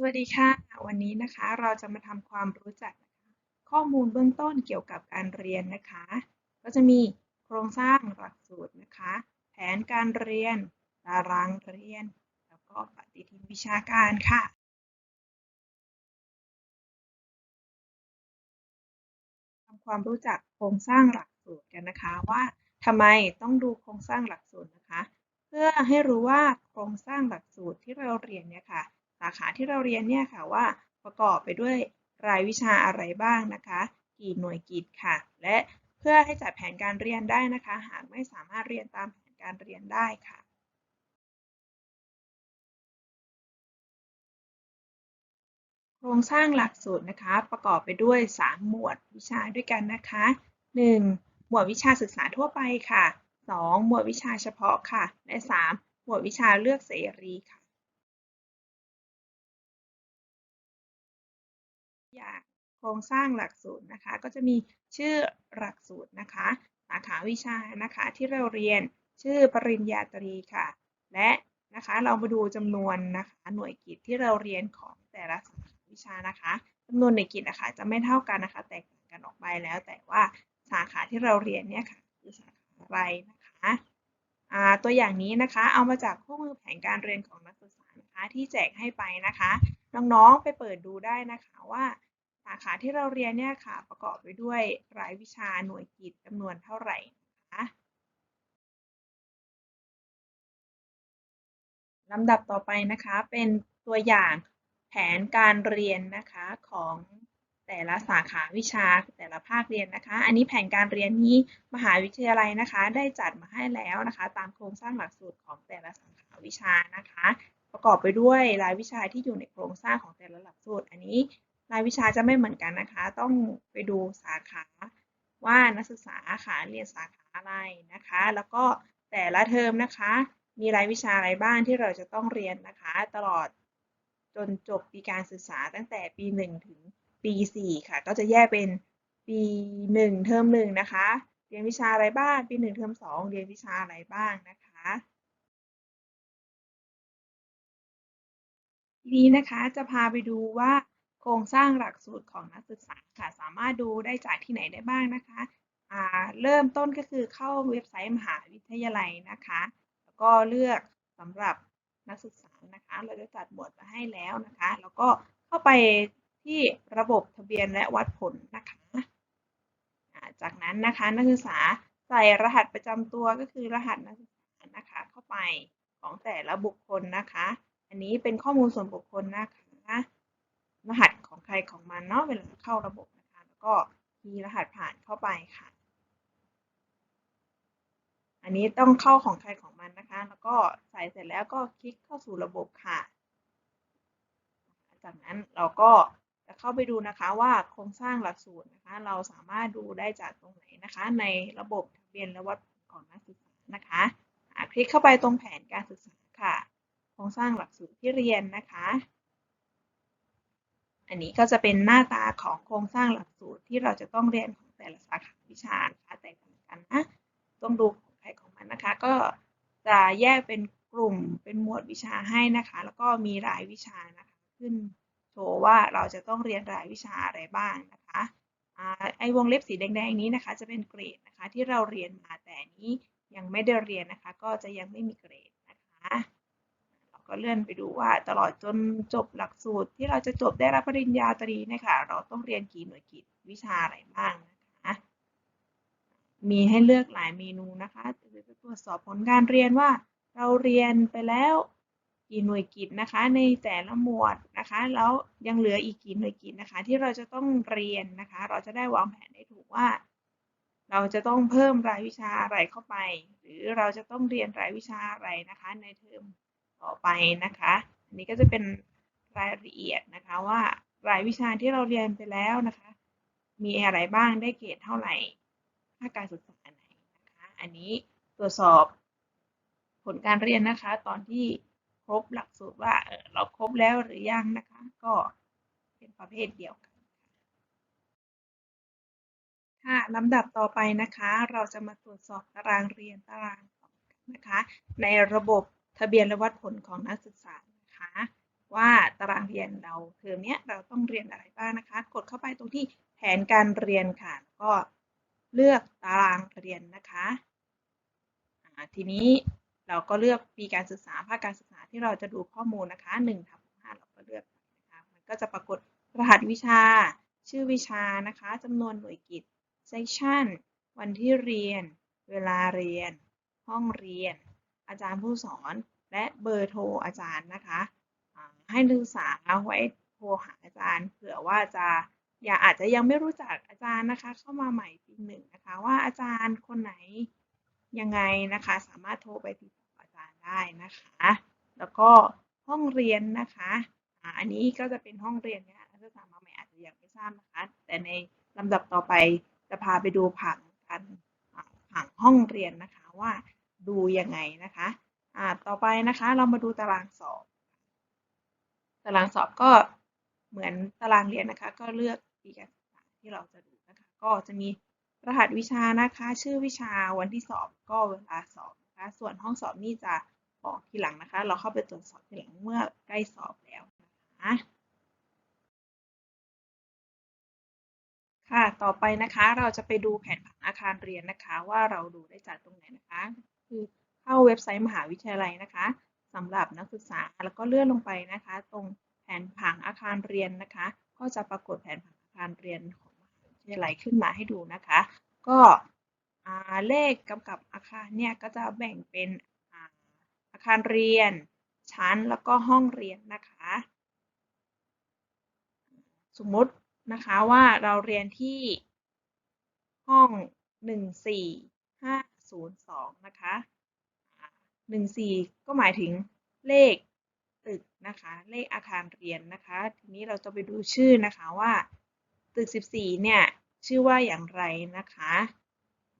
สวัสดีค่ะ วันนี้นะคะเราจะมาทำความรู้จักข้อมูลเบื้องต้นเกี่ยวกับการเรียนนะคะ ก็จะมีโครงสร้างหลักสูตรนะคะ แผนการเรียน ตารางเรียน แล้วก็ปฏิทินวิชาการค่ะ ทำความรู้จักโครงสร้างหลักสูตรกันนะคะว่าทำไมต้องดูโครงสร้างหลักสูตรนะคะ เพื่อให้รู้ว่าโครงสร้างหลักสูตรที่เราเรียนเนี่ยค่ะ สาขาที่เราเรียนเนี่ยค่ะว่าประกอบไปด้วยรายวิชาอะไรบ้างนะคะ กี่หน่วยกิจค่ะ และเพื่อให้จัดแผนการเรียนได้นะคะ หากไม่สามารถเรียนตามแผนการเรียนได้ค่ะโครงสร้างหลักสูตรนะคะ ประกอบไปด้วย 3 หมวดวิชาด้วยกันนะคะ 1. หมวดวิชาศึกษาทั่วไปค่ะ 2. หมวดวิชาเฉพาะค่ะ และ 3. หมวดวิชาเลือกเสรีค่ะ โครงสร้างหลักสูตรนะคะ ก็จะมีชื่อหลักสูตรนะคะ สาขาวิชานะคะที่เราเรียนชื่อปริญญาตรีค่ะ และนะคะเรามาดูจำนวนนะคะหน่วยกิจที่เราเรียนของแต่ละสาขาวิชานะคะจำนวนหน่วยกิจนะคะจะไม่เท่ากันนะคะแตกต่างกันออกไปแล้ว แต่ว่าสาขาที่เราเรียนเนี่ยค่ะคือสาขาอะไรนะคะตัวอย่างนี้นะคะเอามาจากคู่มือแผนการเรียนของนักศึกษานะคะที่แจกให้ไปนะคะ น้องๆไปเปิดดูได้นะคะว่าาขาที่เราเรียนเนี่ยค่ะ ประกอบไปด้วยรายวิชาหน่วยกิจจำนวนเท่าไหร่นะคะลำดับต่อไปนะคะเป็นตัวอย่างแผนการเรียนนะคะของแต่ละสาขาวิชาแต่ละภาคเรียนนะคะ อันนี้แผนการเรียนนี้มหาวิทยาลัยนะคะ ได้จัดมาให้แล้วนะคะ ตามโครงสร้างหลักสูตรของแต่ละสาขาวิชานะคะ ประกอบไปด้วยรายวิชาที่อยู่ในโครงสร้างของแต่ละหลักสูตร อันนี้ รายวิชาจะไม่เหมือนกันนะคะ ต้องไปดูสาขาว่านักศึกษาค่ะเรียนสาขาอะไรนะคะ แล้วก็แต่ละเทอมนะคะ มีรายวิชาอะไรบ้างที่เราจะต้องเรียนนะคะ ตลอดจนจบปีการศึกษาตั้งแต่ปี 1 ถึงปี4ค่ะ ก็จะแยกเป็นปี 1 เทอม1นะคะ เรียนวิชาอะไรบ้าง ปี 1 เทอม2 เรียนวิชาอะไรบ้างนะคะทีนี้นะคะจะพาไปดูว่า ครงสร้างหลักสูตรของนักศึกษาค่ะ สามารถดูได้จากที่ไหนได้บ้างนะคะเริ่มต้นก็คือเข้าเว็บไซต์มหาวิทยาลัยนะคะ แล้วก็เลือกสำหรับนักศึกษานะคะ เราจะจัดหมวดมาให้แล้วนะคะ แล้วก็เข้าไปที่ระบบทะเบียนและวัดผลนะคะ จากนั้นนะคะนักศึกษาใส่รหัสประจำตัวก็คือรหัสนักศึกษานะคะเข้าไปของแต่ละบุคคลนะคะ อันนี้เป็นข้อมูลส่วนบุคคลนะคะ รหัสของใครของมันเนาะเวลาเข้าระบบนะคะแล้วก็มีรหัสผ่านเข้าไปค่ะ อันนี้ต้องเข้าของใครของมันนะคะ แล้วก็ใส่เสร็จแล้วก็คลิกเข้าสู่ระบบค่ะ จากนั้นเราก็จะเข้าไปดูนะคะว่าโครงสร้างหลักสูตรนะคะ เราสามารถดูได้จากตรงไหนนะคะ ในระบบทะเบียนและวัดของนักศึกษานะคะคลิกเข้าไปตรงแผนการศึกษาค่ะ โครงสร้างหลักสูตรที่เรียนนะคะ อันนี้ก็จะเป็นหน้าตาของโครงสร้างหลักสูตรที่เราจะต้องเรียนของแต่ละสาขาวิชานะคะแตกต่างกันนะต้องดูของใครของมันนะคะ ก็จะแยกเป็นกลุ่มเป็นหมวดวิชาให้นะคะ แล้วก็มีรายวิชานะคะขึ้นโชว์ว่าเราจะต้องเรียนรายวิชาอะไรบ้างนะคะไอวงเล็บสีแดงๆนี้นะคะ จะเป็นเกรดนะคะที่เราเรียนมาแต่นี้ยังไม่ได้เรียนนะคะ ก็จะยังไม่มีเกรดนะคะ ก็เลื่อนไปดูว่าตลอดจนจบหลักสูตร ที่เราจะจบได้รับปริญญาตรีนะคะเราต้องเรียนกี่หน่วยกิจวิชาอะไรบ้างนะคะมีให้เลือกหลายเมนูนะคะจะไปตรวจสอบผลการเรียนว่า เราเรียนไปแล้วกี่หน่วยกิจนะคะในแต่ละหมวดนะคะแล้วยังเหลืออีกกี่หน่วยกิจนะคะ ที่เราจะต้องเรียนนะคะ เราจะได้วางแผนได้ถูกว่า เราจะต้องเพิ่มรายวิชาอะไรเข้าไป หรือเราจะต้องเรียนรายวิชาอะไรนะคะ ในเทอม ต่อไปนะคะอันนี้ก็จะเป็นรายละเอียดนะคะว่ารายวิชาที่เราเรียนไปแล้วนะคะ มีอะไรบ้างได้เกรดเท่าไหร่ภาคการศึกษาไหนนะคะอันนี้ตรวจสอบผลการเรียนนะคะ ตอนที่ครบหลักสูตรว่าเเราครบแล้วหรือยังนะคะ ก็เป็นประเภทเดียวกันค่ะลำดับต่อไปนะคะ เราจะมาตรวจสอบตารางเรียนตารางนะคะ ในระบบ ทะเบียนและวัดผลของนักศึกษานะคะว่าตารางเรียนเราเทอมเนี้ยเราต้องเรียนอะไรบ้างนะคะ กดเข้าไปตรงที่แผนการเรียนค่ะก็เลือกตารางเรียนนะคะทีนี้เราก็เลือกปีการศึกษาภาคการศึกษาที่เราจะดูข้อมูลนะคะ1ทับ5เราก็เลือกนะคะมันก็จะปรากฏรหัสวิชา ชื่อวิชานะคะจำนวนหน่วยกิต section วันที่เรียน เวลาเรียน ห้องเรียน อาจารย์ผู้สอน และเบอร์โทรอาจารย์นะคะให้นักศึกษาไว้โทรหาอาจารย์เผื่อว่าจะอย่าอาจจะยังไม่รู้จักอาจารย์นะคะ เข้ามาใหม่ปีหนึ่งนะคะ ว่าอาจารย์คนไหนยังไงนะคะ สามารถโทรไปติดต่ออาจารย์ได้นะคะ แล้วก็ห้องเรียนนะคะอันนี้ก็จะเป็นห้องเรียนเนี่ยนักศึกษามาใหม่อาจจะยังไม่ทราบนะคะ แต่ในลำดับต่อไปจะพาไปดูผังกันผังห้องเรียนนะคะว่า ดูยังไงนะคะอ่าต่อไปนะคะ เรามาดูตารางสอบ ตารางสอบก็เหมือนตารางเรียนนะคะ ก็เลือกปีการศึกษาที่เราจะดูนะคะ ก็จะมีรหัสวิชานะคะ ชื่อวิชาวันที่สอบก็เวลาสอบนะคะ ส่วนห้องสอบนี่จะบอกทีหลังนะคะ เราเข้าไปตรวจสอบทีหลังเมื่อใกล้สอบแล้วนะคะค่ะ ต่อไปนะคะ เราจะไปดูแผนผังอาคารเรียนนะคะ ว่าเราดูได้จากตรงไหนนะคะ คือเข้าเว็บไซต์มหาวิทยาลัยนะคะสำหรับนักศึกษาแล้วก็เลื่อนลงไปนะคะ ตรงแผนผังอาคารเรียนนะคะ ก็จะปรากฏแผนผังอาคารเรียนของมหาวิทยาลัยขึ้นมาให้ดูนะคะ ก็เลขกำกับอาคารเนี่ยก็จะแบ่งเป็นอาคารเรียน ชั้นแล้วก็ห้องเรียนนะคะ สมมตินะคะว่าเราเรียนที่ห้อง 02 นะคะ14 ก็หมายถึงเลขตึกนะคะ เลขอาคารเรียนนะคะ ทีนี้เราจะไปดูชื่อนะคะว่า ตึก 14 เนี่ย ชื่อว่าอย่างไรนะคะ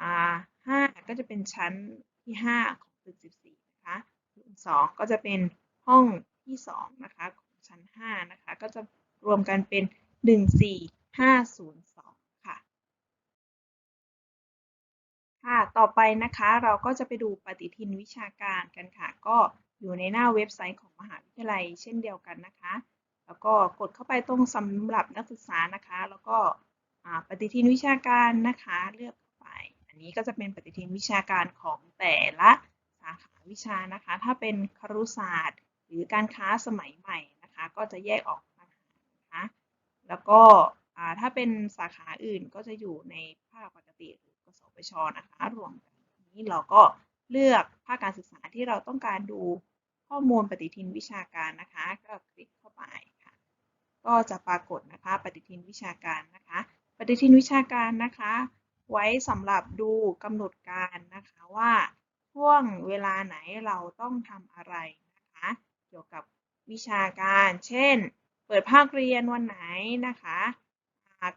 อ่า5ก็จะเป็นชั้นที่ 5 ของตึก 14 นะคะ2ก็จะเป็นห้องที่ 2 นะคะ ของชั้น 5 นะคะ ก็จะรวมกันเป็น 14502 ค่ะ ค่ะ ต่อไปนะคะเราก็จะไปดูปฏิทินวิชาการกันค่ะ ก็อยู่ในหน้าเว็บไซต์ของมหาวิทยาลัยเช่นเดียวกันนะคะ แล้วก็กดเข้าไปตรงสำหรับนักศึกษานะคะ แล้วก็ปฏิทินวิชาการนะคะ เลือกเข้าไป อันนี้ก็จะเป็นปฏิทินวิชาการของแต่ละสาขาวิชานะคะ ถ้าเป็นครุศาสตร์ หรือการค้าสมัยใหม่นะคะ ก็จะแยกออกนะคะ แล้วก็ถ้าเป็นสาขาอื่นก็จะอยู่ใน ปชนะคะรวมกันนี้เราก็เลือกภาคการศึกษาที่เราต้องการดูข้อมูลปฏิทินวิชาการนะคะ ก็คลิกเข้าไปค่ะ ก็จะปรากฏนะคะปฏิทินวิชาการนะคะ ปฏิทินวิชาการนะคะ ไว้สำหรับดูกำหนดการนะคะว่าช่วงเวลาไหนเราต้องทำอะไรนะคะ เกี่ยวกับวิชาการ เช่น เปิดภาคเรียนวันไหนนะคะ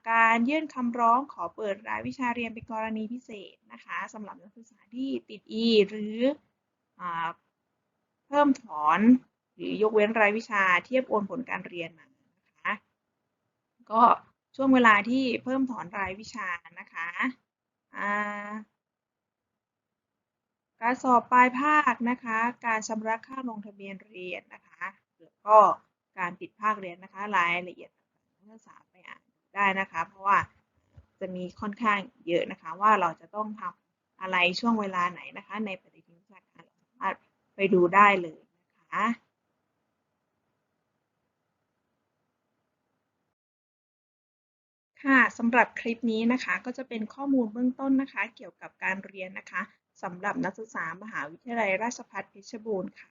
การยื่นคำร้องขอเปิดรายวิชาเรียนเป็นกรณีพิเศษนะคะสำหรับนักศึกษาที่ติด E หรืออเพิ่มถอนหรือยกเว้นรายวิชาเทียบโอนผลการเรียนมานะคะก็ช่วงเวลาที่เพิ่มถอนรายวิชานะคะการสอบปลายภาคนะคะ การชำระค่าลงทะเบียนเรียนนะคะแล้วก็การปิดภาคเรียนนะคะรายละเอียดต่างๆนักศึกษา ได้นะคะ เพราะว่าจะมีค่อนข้างเยอะนะคะ ว่าเราจะต้องทำอะไรช่วงเวลาไหนนะคะ ในปฏิทินวิชาการเราสามารถไปดูได้เลยนะคะค่ะสำหรับคลิปนี้นะคะก็จะเป็นข้อมูลเบื้องต้นนะคะ เกี่ยวกับการเรียนนะคะสำหรับนักศึกษามหาวิทยาลัยราชภัฏเพชรบูรณ์ค่ะ